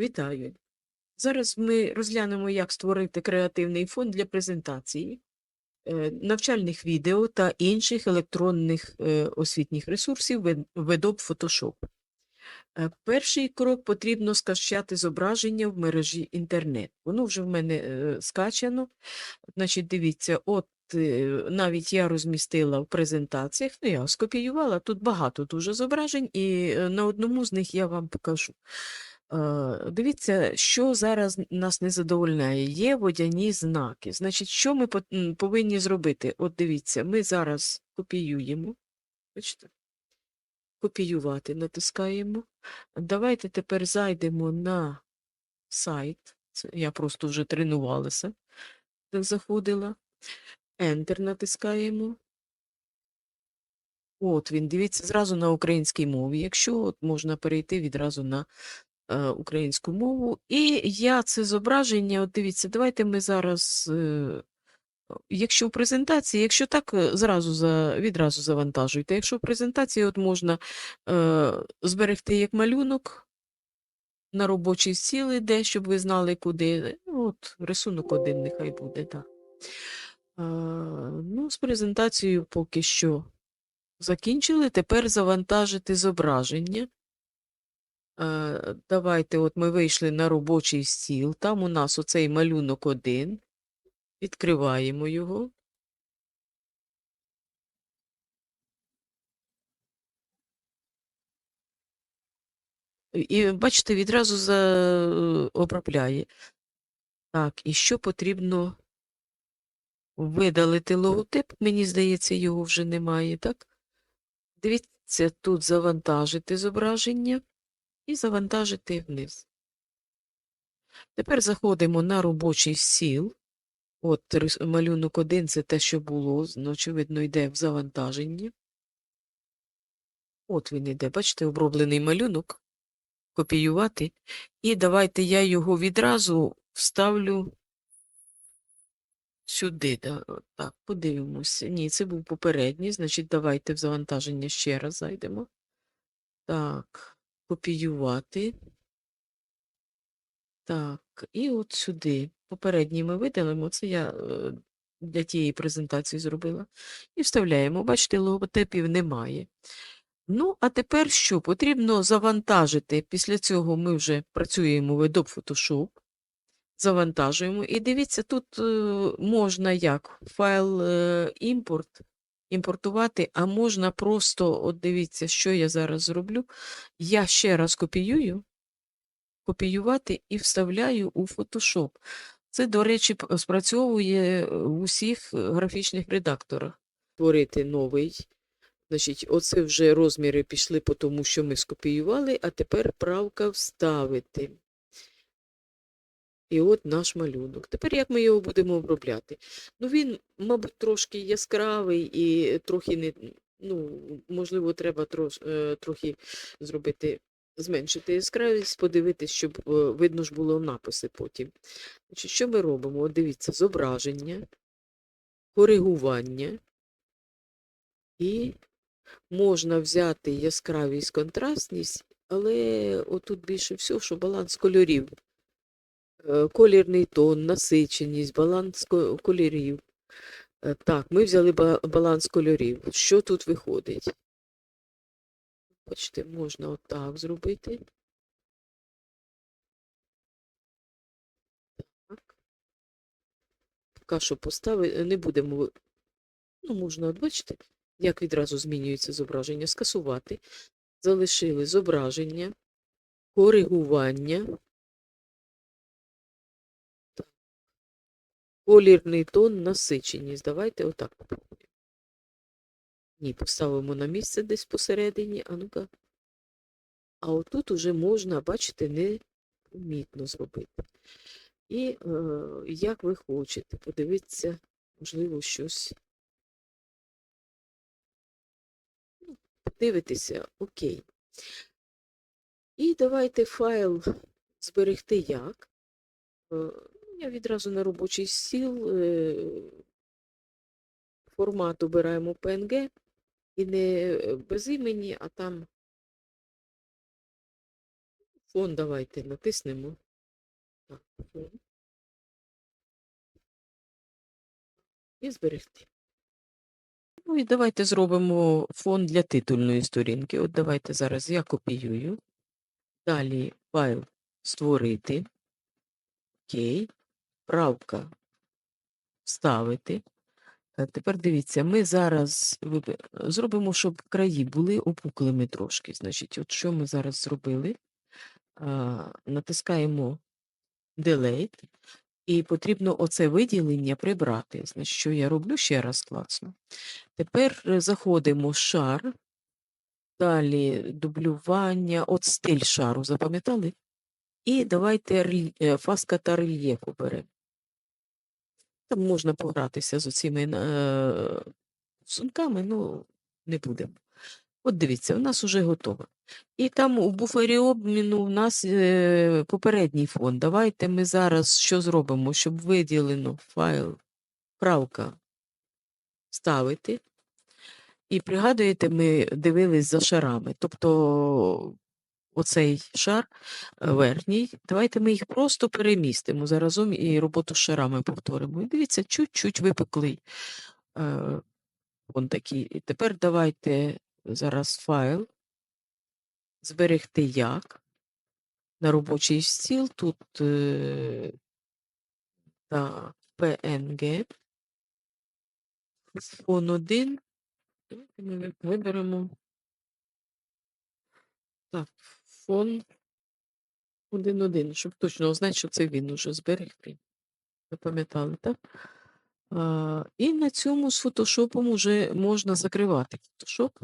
Вітаю! Зараз ми розглянемо, як створити креативний фон для презентації, е, навчальних відео та інших електронних е, освітніх ресурсів в Adobe Photoshop. Е, Перший крок потрібно скачати зображення в мережі інтернет. Воно вже в мене скачано. Значить, дивіться, от навіть я розмістила в презентаціях, ну я скопіювала, тут багато дуже зображень, і на одному з них я вам покажу. Е, Дивіться, що зараз нас не задовольняє. Є водяні знаки. Значить, що ми повинні зробити? От дивіться, ми зараз копіюємо. Бачите? Копіювати натискаємо. Давайте тепер зайдемо на сайт. Я просто вже тренувалася, так заходила. Enter натискаємо. От він, дивіться, зразу на українській мові. Якщо от можна перейти відразу на українську мову. І я це зображення, от дивіться, давайте ми зараз, е, якщо в презентації, якщо так, е, зразу за, відразу завантажуйте. Якщо в презентації от можна е, зберегти як малюнок, на робочий стіл іде, щоб ви знали, куди. Ну, От, рисунок один нехай буде, так. Ну, з презентацією поки що закінчили. Тепер завантажити зображення. Е, Давайте, от ми вийшли на робочий стіл. Там у нас оцей малюнок один. Відкриваємо його. І бачите, відразу за... е, обробляє. Так, і що потрібно видалити логотип? Мені здається, його вже немає, так? Дивіться, тут завантажити зображення і завантажити вниз. Тепер заходимо на робочий стіл. От малюнок 1 це те, що було, ну, очевидно, йде в завантаження. От він іде, бачите, оброблений малюнок. Копіювати. І давайте я його відразу вставлю сюди. Так, подивимося. Ні, це був попередній, значить, давайте в завантаження ще раз зайдемо. Так, копіювати. Так, і от сюди. Попередній ми видалимо, це я е, для тієї презентації зробила. І вставляємо. Бачите, логотипів немає. Ну, а тепер що? Потрібно завантажити. Після цього ми вже працюємо в Adobe Photoshop. Завантажуємо. І дивіться, тут е, можна як файл е, імпорт імпортувати, а можна просто, от дивіться, що я зараз зроблю. Я ще раз копіюю, копіювати і вставляю у Photoshop. Це, до речі, спрацьовує в усіх е, графічних редакторах. Створити новий. Значить, оце вже розміри пішли по тому, що ми скопіювали, а тепер правка вставити. І от наш малюнок. Тепер як ми його будемо обробляти? Ну, він, мабуть, трошки яскравий і трохи не, ну, можливо, треба трош, е, трохи зробити, зменшити яскравість, подивитись, щоб е, видно ж було написи потім. Значить, що ми робимо? От дивіться, зображення, коригування і можна взяти яскравість, контрастність, але отут більше всього, що баланс кольорів. Е, Колірний тон, насиченість, баланс кольорів. Е, Так, ми взяли баланс кольорів. Що тут виходить? Бачите, можна отак зробити. Що поставити, не будемо. Ну, можна, бачите, як відразу змінюється зображення. Скасувати. Залишили зображення, коригування. Колірний тон, насиченість. Давайте отак попробуємо. Ні, поставимо на місце десь посередині. А ну-ка. А отут уже можна, бачите, непомітно зробити. І е, як ви хочете, подивитися, можливо, щось. Ну, Подивитися, окей. І давайте файл зберегти як. Я відразу на робочий стіл е, формат обираємо PNG і не е, без імені, а там Фон давайте натиснемо. Так, фон. І зберегти. Ну і давайте зробимо фон для титульної сторінки. От давайте зараз я копіюю. Далі файл створити. Окей. Правка вставити. Е, Тепер дивіться, ми зараз зробимо, щоб краї були опуклими трошки. Значить, от що ми зараз зробили? Натискаємо Delete, і потрібно оце виділення прибрати. Значить, що я роблю? Ще раз клацну. Тепер е, заходимо в шар, далі дублювання, от стиль шару, запам'ятали? І давайте е, фаска та рельєф оберемо. Там можна погратися з оціми е, сумками, ну не будемо. От дивіться, у нас уже готово. І там у буфері обміну у нас е, попередній фон. Давайте ми зараз що зробимо, щоб виділено файл правка ставити. І пригадуєте, ми дивились за шарами. Тобто оцей шар е, верхній, давайте ми їх просто перемістимо заразом і роботу з шарами повторимо. І дивіться, чуть-чуть випеклий е, он такий. І тепер давайте зараз файл зберегти як на робочий стіл. Тут е, та PNG. Фон 1. Давайте ми виберемо. Так, фон 1.1, щоб точно знати, що це він уже зберегти. Ви пам'ятали, так? А, і на цьому з фотошопом уже можна закривати фотошоп.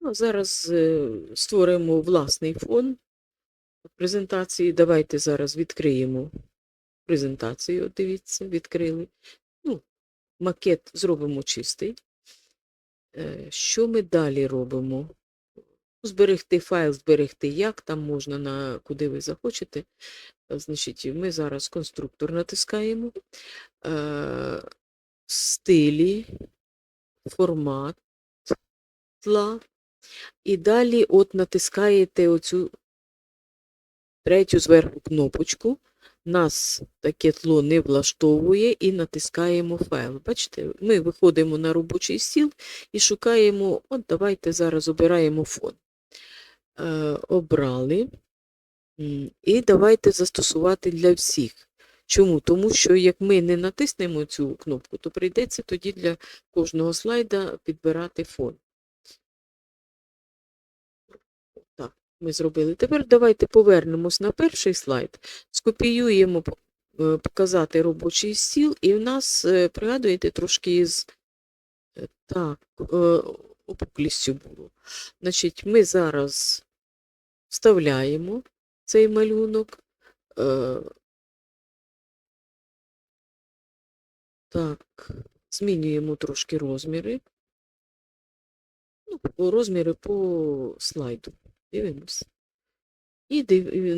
Ну, зараз е, створимо власний фон презентації. Давайте зараз відкриємо презентацію. Дивіться, відкрили. Ну, макет зробимо чистий. Е, Що ми далі робимо? Зберегти файл, зберегти як, там можна на куди ви захочете. Е, Значить, ми зараз конструктор натискаємо. Е, стилі, формат тла. І далі от натискаєте оцю третю зверху кнопочку. Нас таке тло не влаштовує і натискаємо файл. Бачите, ми виходимо на робочий стіл і шукаємо, от давайте зараз обираємо фон. Е, обрали. І давайте застосувати для всіх. Чому? Тому що як ми не натиснемо цю кнопку, то прийдеться тоді для кожного слайда підбирати фон. Так, ми зробили. Тепер давайте повернемось на перший слайд, скопіюємо е, показати робочий стіл, і в нас, е, пригадуєте, трошки е, так, опуклістю було. Значить, ми зараз вставляємо цей малюнок. Е, Так, змінюємо трошки розміри. Ну, розміри по слайду. Дивимось. І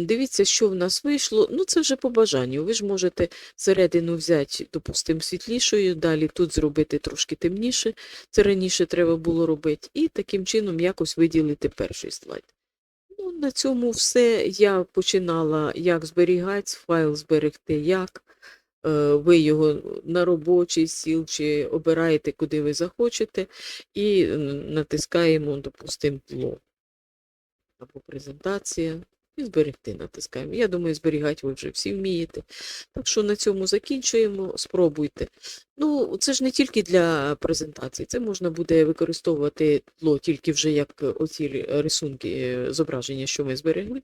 дивіться, що в нас вийшло. Ну, це вже по бажанню. Ви ж можете середину взяти, допустимо, світлішою, далі тут зробити трошки темніше. Це раніше треба було робити. І таким чином якось виділити перший слайд. На цьому все. Я починала, як зберігати, файл зберегти, як. Е, Ви його на робочий стіл чи обираєте, куди ви захочете, і натискаємо, допустимо, тло або презентація. І зберегти натискаємо. Я думаю, зберігати ви вже всі вмієте. Так що на цьому закінчуємо, спробуйте. Ну, це ж не тільки для презентації, це можна буде використовувати тло тільки вже як оці рисунки, е, зображення, що ми зберегли.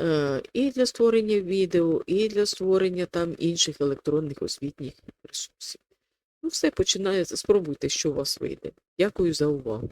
Е, І для створення відео, і для створення там інших електронних освітніх ресурсів. Ну, все починається. Спробуйте, що у вас вийде. Дякую за увагу.